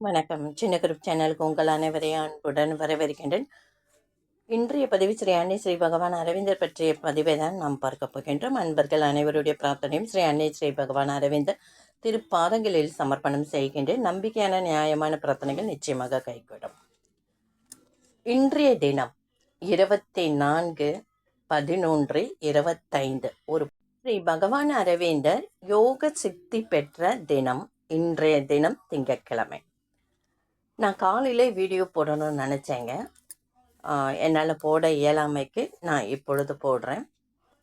வணக்கம். சின்ன குரூப் சேனலுக்கு உங்கள் அனைவரையும் அன்புடன் வரவேற்கின்றேன். இன்றைய பதிவு ஸ்ரீ அன்னை ஸ்ரீ பகவான் அரவிந்தர் பற்றிய பதிவை தான் நாம் பார்க்க போகின்றோம். அன்பர்கள் அனைவருடைய பிரார்த்தனையும் ஸ்ரீ அன்னை ஸ்ரீ பகவான் அரவிந்தர் திருப்பாதங்களில் சமர்ப்பணம் செய்கின்றேன். நம்பிக்கையான நியாயமான பிரார்த்தனைகள் நிச்சயமாக கைகூடும். இன்றைய தினம் இருபத்தி நான்கு பதினொன்று இருபத்தைந்து ஒரு ஸ்ரீ பகவான் அரவிந்தர் யோக சித்தி பெற்ற தினம் இன்றைய தினம் திங்கட்கிழமை. நான் காலையிலே வீடியோ போடணும்னு நினச்சேங்க. என்னால் போட இயலாமைக்கு நான் இப்பொழுது போடுறேன்.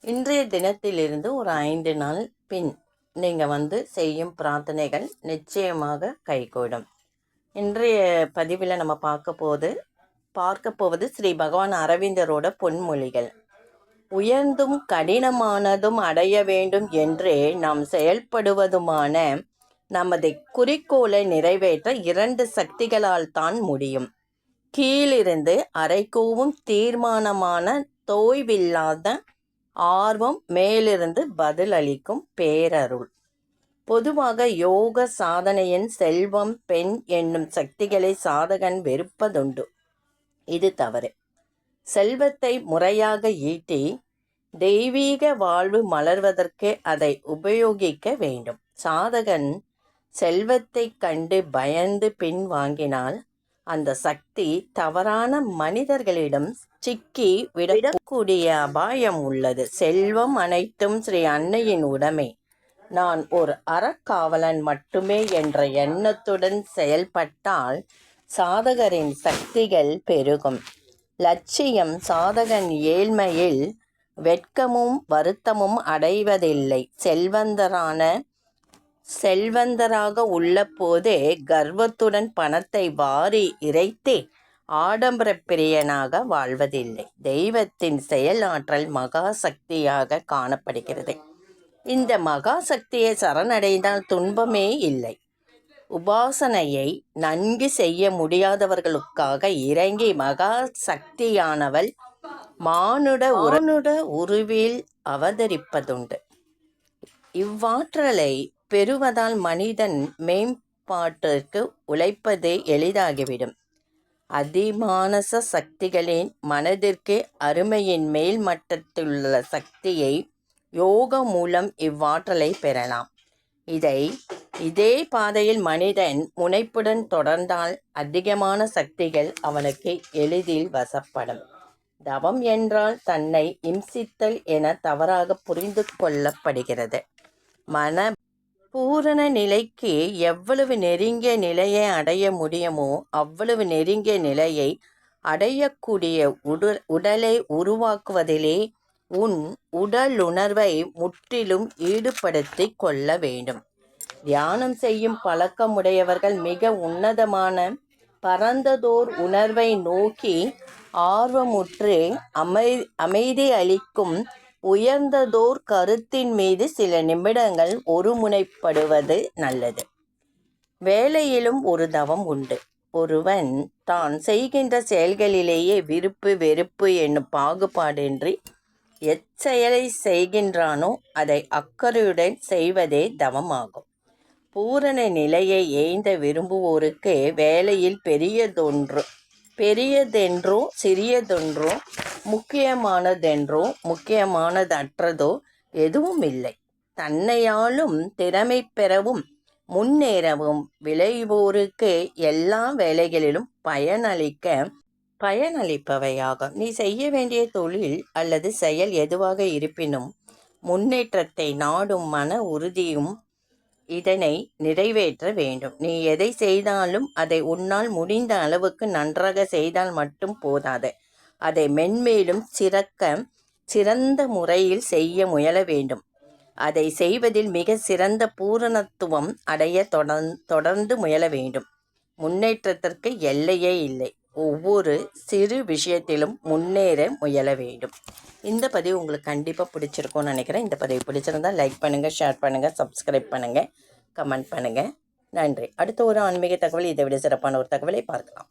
இன்றைய தினத்திலிருந்து ஒரு ஐந்து நாள் பின் நீங்கள் வந்து செய்யும் பிரார்த்தனைகள் நிச்சயமாக கைகூடும். இன்றைய பதிவில் நம்ம பார்க்க போது பார்க்க போவது ஸ்ரீ பகவான் அரவிந்தரோட பொன்மொழிகள். உயர்ந்தும் கடினமானதும் அடைய வேண்டும் என்றே நாம் செயல்படுவதுமான நமது குறிக்கோளை நிறைவேற்ற இரண்டு சக்திகளால் தான் முடியும். கீழிருந்து அரைக்கூவும் தீர்மானமான தோய்வில்லாத ஆர்வம் மேலிருந்து பதில் அளிக்கும் பேரருள். பொதுவாக யோக சாதனையின் செல்வம் பெண் என்னும் சக்திகளை சாதகன் வெறுப்பதுண்டு. இது தவறு. செல்வத்தை முறையாக ஈட்டி தெய்வீக வாழ்வு மலர்வதற்கு அதை உபயோகிக்க வேண்டும். சாதகன் செல்வத்தைக் கண்டு பயந்து பின் வாங்கினால் அந்த சக்தி தவறான மனிதர்களிடம் சிக்கி விடக்கூடிய அபாயம் உள்ளது. செல்வம் அனைத்தும் ஸ்ரீ அன்னையின் உடைமை. நான் ஒரு அறக்காவலன் மட்டுமே என்ற எண்ணத்துடன் செயல்பட்டால் சாதகரின் சக்திகள் பெருகும். லட்சியம் சாதகன் ஏழ்மையில் வெட்கமும் வருத்தமும் அடைவதில்லை. செல்வந்தரான செல்வந்தராக உள்ள போதே கர்வத்துடன் பணத்தை வாரி இறைத்து ஆடம்பர பிரியனாக வாழ்வதில்லை. தெய்வத்தின் செயலாற்றல் மகா சக்தியாக காணப்படுகிறது. இந்த மகா சக்தியை சரணடைந்தால் துன்பமே இல்லை. உபாசனையை நன்கு செய்ய முடியாதவர்களுக்காக இறங்கி மகா சக்தியானவள் மானுட உரனுட உருவில் அவதரிப்பதுண்டு. இவ்வாற்றலை பெறுவதால் மனிதன் மேம்பாட்டிற்கு உழைப்பதே எளிதாகிவிடும். அதிமானச சக்திகளின் மனதிற்கு அருமையின் மேல் மட்டத்திலுள்ள சக்தியை யோக மூலம் இவ்வாற்றலை பெறலாம். இதை இதே பாதையில் மனிதன் முனைப்புடன் தொடர்ந்தால் அதிகமான சக்திகள் அவனுக்கு எளிதில் வசப்படும். தவம் என்றால் தன்னை இம்சித்தல் என தவறாக புரிந்து கொள்ளப்படுகிறது. மன பூரண நிலைக்கு எவ்வளவு நெருங்கிய நிலையை அடைய முடியுமோ அவ்வளவு நெருங்கிய நிலையை அடையக்கூடிய உடல் உடலை உருவாக்குவதிலே உன் உடலுணர்வை முற்றிலும் ஈடுபடுத்தி கொள்ள வேண்டும். தியானம் செய்யும் பழக்கமுடையவர்கள் மிக உன்னதமான பரந்ததோர் உணர்வை நோக்கி ஆர்வமுற்று அமை அமைதி அளிக்கும் உயர்ந்ததோர் கருத்தின் மீது சில நிமிடங்கள் ஒருமுனைப்படுவது நல்லது. வேலையிலும் ஒரு தவம் உண்டு. ஒருவன் தான் செய்கின்ற செயல்களிலேயே விருப்பு வெறுப்பு என்னும் பாகுபாடின்றி எச்செயலை செய்கின்றானோ அதை அக்கறையுடன் செய்வதே தவமாகும். பூரண நிலையை எய்ந்த விரும்புவோருக்கு வேலையில் பெரியதொன்று பெரியதென்றோ சிறியதொன்றோ முக்கியமானதென்றோ முக்கியமானதற்றதோ எதுவும் இல்லை தன்னையாலும் திறமை பெறவும் முன்னேறவும் விளைவோருக்கு எல்லா வேலைகளிலும் பயனளிக்க பயனளிப்பவையாகும். நீ செய்ய வேண்டிய தொழில் அல்லது செயல் எதுவாக இருப்பினும் முன்னேற்றத்தை நாடும் மன உறுதியும் இதனை நிறைவேற்ற வேண்டும். நீ எதை செய்தாலும் அதை உன்னால் முடிந்த அளவுக்கு நன்றாக செய்தால் மட்டும் போதாது. அதை மென்மேலும் சிறக்க சிறந்த முறையில் செய்ய முயல வேண்டும். அதை செய்வதில் மிக சிறந்த பூரணத்துவம் அடைய தொடர்ந்து முயல வேண்டும். முன்னேற்றத்திற்கு எல்லையே இல்லை. ஒவ்வொரு சிறு விஷயத்திலும் முன்னேற முயல வேண்டும். இந்த பதிவு உங்களுக்கு கண்டிப்பாக பிடிச்சிருக்கும்னு நினைக்கிறேன். இந்த பதிவு பிடிச்சிருந்தால் லைக் பண்ணுங்கள் ஷேர் பண்ணுங்கள் சப்ஸ்கிரைப் பண்ணுங்கள் கமெண்ட் பண்ணுங்கள் நன்றி. அடுத்த ஒரு ஆன்மீக தகவல் இதை விட சிறப்பான ஒரு தகவலை பார்க்கலாம்.